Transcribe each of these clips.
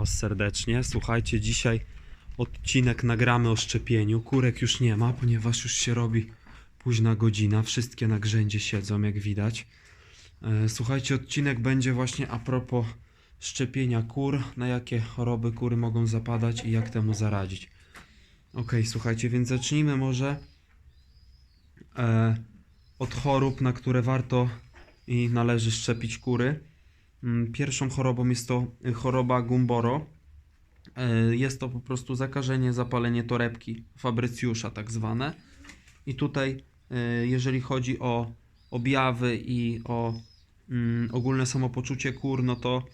Was serdecznie. Słuchajcie, dzisiaj odcinek nagramy o szczepieniu. Kurek już nie ma, ponieważ już się robi późna godzina. Wszystkie na grzędzie siedzą, jak widać. E, Słuchajcie, odcinek będzie właśnie a propos szczepienia kur, na jakie choroby kury mogą zapadać i jak temu zaradzić. Ok, słuchajcie, więc zacznijmy może e, od chorób, na które warto i należy szczepić kury. Mm, Pierwszą chorobą jest to y, choroba Gumboro. E, Jest to po prostu zakażenie, zapalenie torebki fabrycjusza tak zwane. I tutaj, e, jeżeli chodzi o objawy i o mm, ogólne samopoczucie kur, no to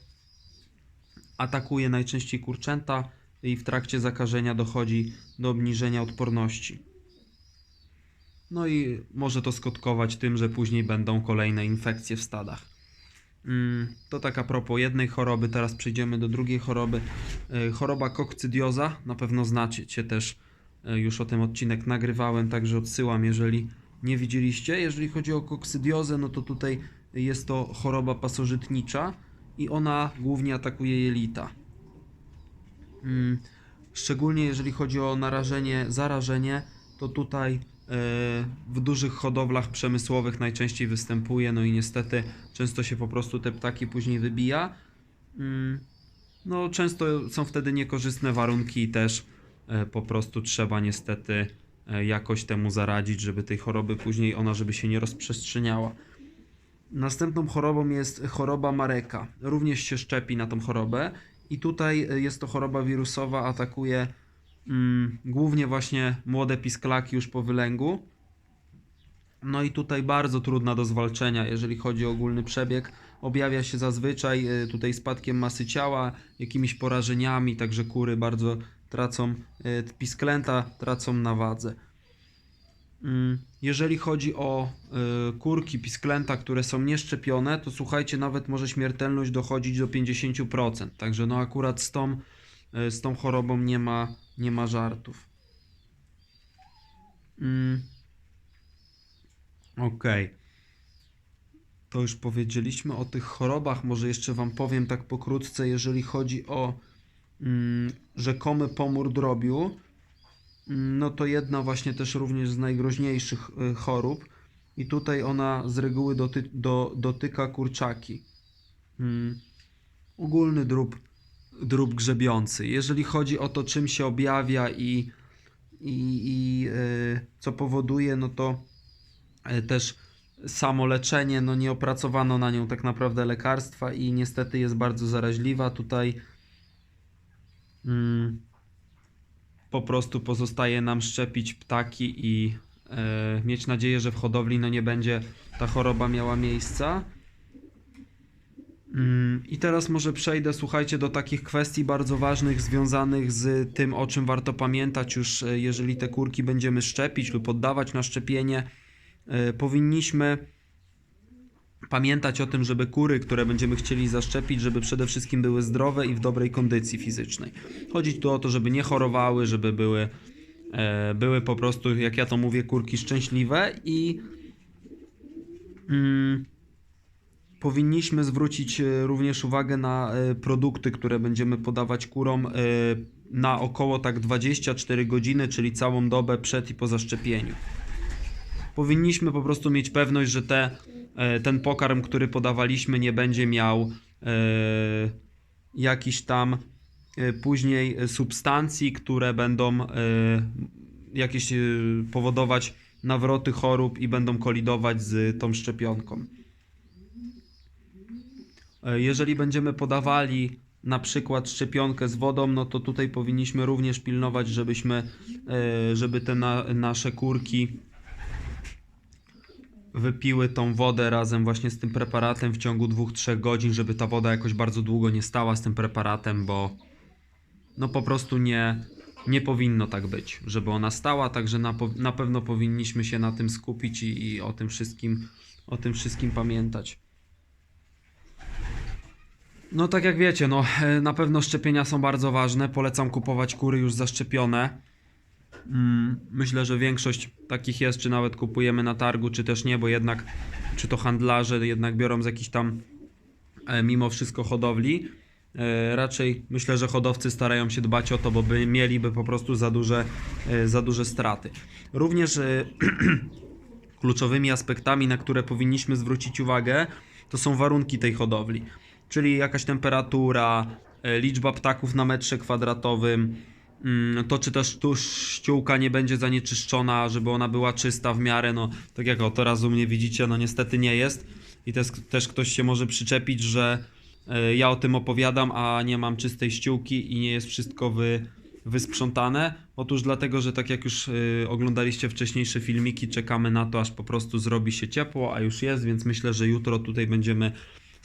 atakuje najczęściej kurczęta i w trakcie zakażenia dochodzi do obniżenia odporności. No i może to skutkować tym, że później będą kolejne infekcje w stadach. Mm, To tak a propos jednej choroby, teraz przejdziemy do drugiej choroby. E, Choroba kokcydioza, na pewno znacie też, e, już o tym odcinek nagrywałem, także odsyłam, jeżeli nie widzieliście. Jeżeli chodzi o kokcydiozę, no to tutaj jest to choroba pasożytnicza i ona głównie atakuje jelita. Mm, Szczególnie jeżeli chodzi o narażenie, zarażenie, to tutaj w dużych hodowlach przemysłowych najczęściej występuje, no i niestety często się po prostu te ptaki później wybija. Mm, No, często są wtedy niekorzystne warunki i też e, po prostu trzeba niestety e, jakoś temu zaradzić, żeby tej choroby później ona, żeby się nie rozprzestrzeniała. Następną chorobą jest choroba Mareka. Również się szczepi na tą chorobę i tutaj e, jest to choroba wirusowa, atakuje głównie właśnie młode pisklaki już po wylęgu. No i tutaj bardzo trudna do zwalczenia, jeżeli chodzi o ogólny przebieg. Objawia się zazwyczaj e, tutaj spadkiem masy ciała, jakimiś porażeniami, także kury bardzo tracą, e, pisklęta tracą na wadze. Mm, Jeżeli chodzi o y, kurki, pisklęta, które są nieszczepione, to słuchajcie, nawet może śmiertelność dochodzić do 50%. Także no akurat z tą, y, z tą chorobą nie ma, nie ma żartów. Mm. Okej. To już powiedzieliśmy o tych chorobach. Może jeszcze Wam powiem tak pokrótce, jeżeli chodzi o mm, rzekomy pomór drobiu. Mm, No to jedna właśnie też również z najgroźniejszych y, chorób i tutaj ona z reguły doty do, dotyka kurczaki. Mm. Ogólny drób, drób grzebiący. Jeżeli chodzi o to, czym się objawia i, i, i y, co powoduje, no to y, też samo leczenie, no nie opracowano na nią tak naprawdę lekarstwa i niestety jest bardzo zaraźliwa. Tutaj mm, po prostu pozostaje nam szczepić ptaki i e, mieć nadzieję, że w hodowli no nie będzie ta choroba miała miejsca. Mm, I teraz może przejdę, słuchajcie, do takich kwestii bardzo ważnych związanych z tym, o czym warto pamiętać już, e, jeżeli te kurki będziemy szczepić lub poddawać na szczepienie. E, Powinniśmy pamiętać o tym, żeby kury, które będziemy chcieli zaszczepić, żeby przede wszystkim były zdrowe i w dobrej kondycji fizycznej. Chodzi tu o to, żeby nie chorowały, żeby były, e, były po prostu, jak ja to mówię, kurki szczęśliwe i mm, powinniśmy zwrócić e, również uwagę na e, produkty, które będziemy podawać kurom e, na około tak 24 godziny, czyli całą dobę przed i po zaszczepieniu powinniśmy po prostu mieć pewność, że te, ten pokarm, który podawaliśmy, nie będzie miał jakichś tam później substancji, które będą jakieś powodować nawroty chorób i będą kolidować z tą szczepionką. E, Jeżeli będziemy podawali na przykład szczepionkę z wodą, no to tutaj powinniśmy również pilnować, żebyśmy, e, żeby te na, nasze kurki wypiły tą wodę razem właśnie z tym preparatem w ciągu 2-3 godzin, żeby ta woda jakoś bardzo długo nie stała z tym preparatem, bo no po prostu nie, nie powinno tak być, żeby ona stała, także na, na pewno powinniśmy się na tym skupić i, i o tym wszystkim o tym wszystkim pamiętać. No tak jak wiecie, no e, na pewno szczepienia są bardzo ważne. Polecam kupować kury już zaszczepione. Mm, Myślę, że większość takich jest, czy nawet kupujemy na targu, czy też nie, bo jednak, czy to handlarze jednak biorą z jakichś tam e, mimo wszystko hodowli. E, Raczej myślę, że hodowcy starają się dbać o to, bo by mieliby po prostu za duże, za duże straty. Również kluczowymi aspektami, na które powinniśmy zwrócić uwagę, to są warunki tej hodowli, czyli jakaś temperatura, e, liczba ptaków na metrze kwadratowym, mm, to czy też tu ściółka nie będzie zanieczyszczona, żeby ona była czysta w miarę, no tak jak o teraz u mnie widzicie, no niestety nie jest i też, też ktoś się może przyczepić, że e, ja o tym opowiadam, a nie mam czystej ściółki i nie jest wszystko wy, wysprzątane. Otóż dlatego, że tak jak już y, oglądaliście wcześniejsze filmiki, czekamy na to, aż po prostu zrobi się ciepło, a już jest, więc myślę, że jutro tutaj będziemy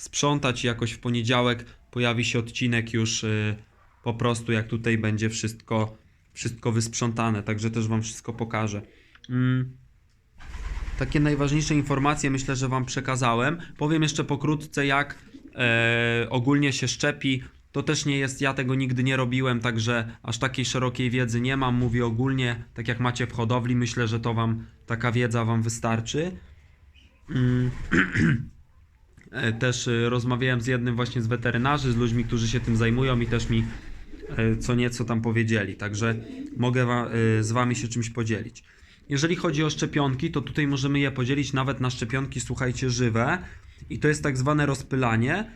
sprzątać jakoś w poniedziałek pojawi się odcinek już y, po prostu jak tutaj będzie wszystko, wszystko wysprzątane, także też Wam wszystko pokażę. Mm. Takie najważniejsze informacje myślę, że Wam przekazałem. Powiem jeszcze pokrótce, jak e, ogólnie się szczepi. To też nie jest, ja tego nigdy nie robiłem, także aż takiej szerokiej wiedzy nie mam. Mówię ogólnie, tak jak macie w hodowli, myślę, że to Wam, taka wiedza Wam wystarczy. E, Też e, rozmawiałem z jednym właśnie z weterynarzy, z ludźmi, którzy się tym zajmują i też mi e, co nieco tam powiedzieli, także mogę z Wami się czymś podzielić. Jeżeli chodzi o szczepionki, to tutaj możemy je podzielić nawet na szczepionki, słuchajcie, żywe i to jest tak zwane rozpylanie.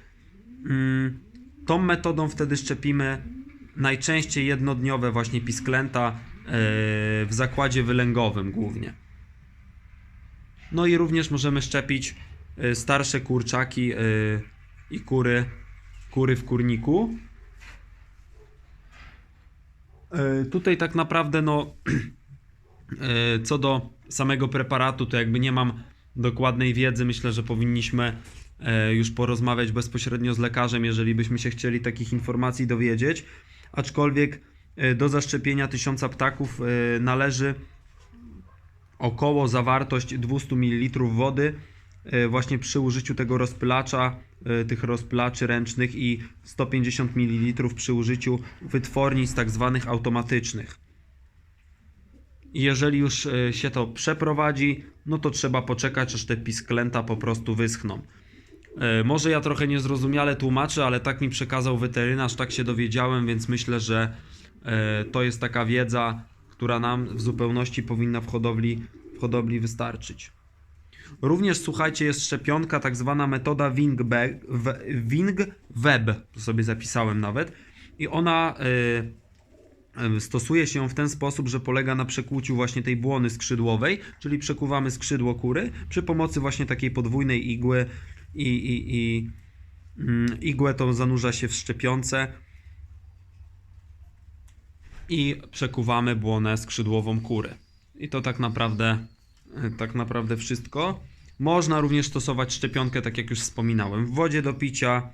Mm, Tą metodą wtedy szczepimy najczęściej jednodniowe właśnie pisklęta w zakładzie wylęgowym głównie. No i również możemy szczepić starsze kurczaki e, i kury, kury w kurniku. E, Tutaj tak naprawdę no co do samego preparatu to jakby nie mam dokładnej wiedzy. Myślę, że powinniśmy już porozmawiać bezpośrednio z lekarzem, jeżeli byśmy się chcieli takich informacji dowiedzieć. Aczkolwiek do zaszczepienia tysiąca ptaków należy około zawartość 200 ml wody właśnie przy użyciu tego rozpylacza, e, tych rozpylaczy ręcznych i 150 ml przy użyciu wytwornic tak zwanych automatycznych. Jeżeli już e, się to przeprowadzi, no to trzeba poczekać, aż te pisklęta po prostu wyschną. E, Może ja trochę niezrozumiale tłumaczę, ale tak mi przekazał weterynarz, tak się dowiedziałem, więc myślę, że e, to jest taka wiedza, która nam w zupełności powinna w hodowli, w hodowli wystarczyć. Również słuchajcie, jest szczepionka, tak zwana metoda Wing-Web, to sobie zapisałem nawet. I ona e, e, stosuje się w ten sposób, że polega na przekłuciu właśnie tej błony skrzydłowej, czyli przekuwamy skrzydło kury przy pomocy właśnie takiej podwójnej igły i, i, i mm, igłę tą zanurza się w szczepionce i przekuwamy błonę skrzydłową kury. I to tak naprawdę, tak naprawdę wszystko. Można również stosować szczepionkę, tak jak już wspominałem, w wodzie do picia.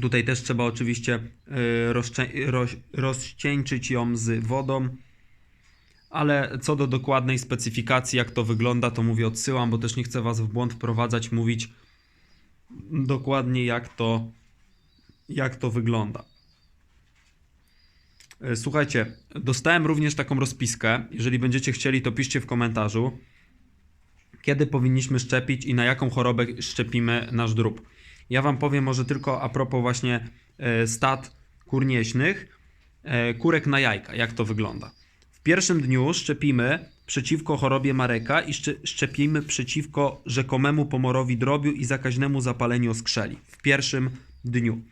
Tutaj też trzeba oczywiście roz- rozcieńczyć ją z wodą. Ale co do dokładnej specyfikacji, jak to wygląda, to mówię, odsyłam, bo też nie chcę Was w błąd wprowadzać, mówić dokładnie jak to, jak to wygląda. E, Słuchajcie, dostałem również taką rozpiskę. Jeżeli będziecie chcieli, to piszcie w komentarzu, kiedy powinniśmy szczepić i na jaką chorobę szczepimy nasz drób. Ja Wam powiem może tylko a propos właśnie e, stad kur nieśnych, e, kurek na jajka, jak to wygląda. W pierwszym dniu szczepimy przeciwko chorobie Mareka i szcze- szczepimy przeciwko rzekomemu pomorowi drobiu i zakaźnemu zapaleniu oskrzeli. W pierwszym dniu.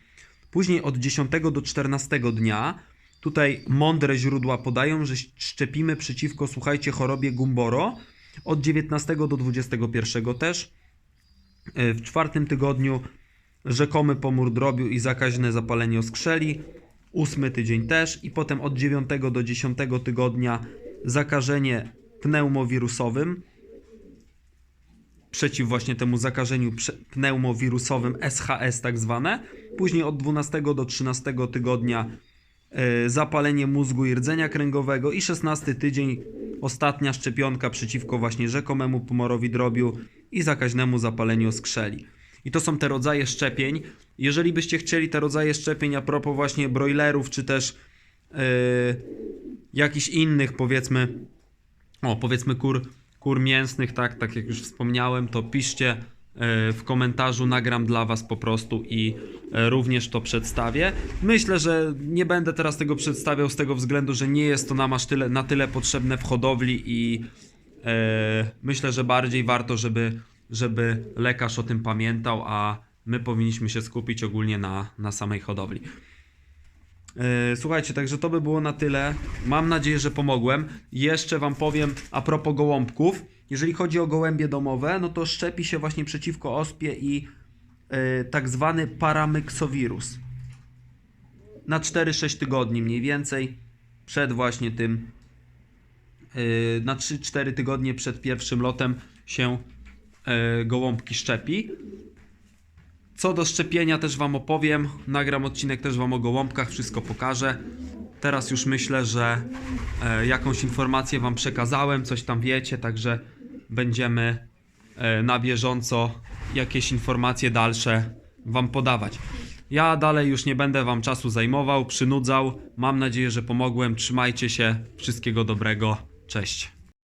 Później od 10 do 14 dnia, tutaj mądre źródła podają, że szczepimy przeciwko, słuchajcie, chorobie Gumboro. Od 19 do 21 też. E, W czwartym tygodniu rzekomy pomór drobiu i zakaźne zapalenie oskrzeli. Ósmy tydzień też. I potem od 9 do 10 tygodnia zakażenie pneumowirusowym. Przeciw właśnie temu zakażeniu pneumowirusowym SHS tak zwane. Później od 12 do 13 tygodnia zapalenie mózgu i rdzenia kręgowego i 16 tydzień ostatnia szczepionka przeciwko właśnie rzekomemu pomorowi drobiu i zakaźnemu zapaleniu skrzeli. I to są te rodzaje szczepień. Jeżeli byście chcieli te rodzaje szczepień a propos właśnie broilerów, czy też yy, jakichś innych powiedzmy, o powiedzmy kur, kur mięsnych, tak, tak jak już wspomniałem, to piszcie w komentarzu nagram dla Was po prostu i e, również to przedstawię. Myślę, że nie będę teraz tego przedstawiał z tego względu, że nie jest to nam aż tyle, na tyle potrzebne w hodowli i e, myślę, że bardziej warto, żeby, żeby lekarz o tym pamiętał, a my powinniśmy się skupić ogólnie na, na samej hodowli. E, Słuchajcie, także to by było na tyle. Mam nadzieję, że pomogłem. Jeszcze Wam powiem a propos gołąbków. Jeżeli chodzi o gołębie domowe, no to szczepi się właśnie przeciwko ospie i e, tak zwany paramyxowirus. Na 4-6 tygodni mniej więcej przed właśnie tym e, na 3-4 tygodnie przed pierwszym lotem się e, gołąbki szczepi. Co do szczepienia też Wam opowiem. Nagram odcinek też Wam o gołąbkach, wszystko pokażę. Teraz już myślę, że e, jakąś informację Wam przekazałem, coś tam wiecie, także będziemy e, na bieżąco jakieś informacje dalsze Wam podawać. Ja dalej już nie będę Wam czasu zajmował, przynudzał. Mam nadzieję, że pomogłem. Trzymajcie się. Wszystkiego dobrego. Cześć.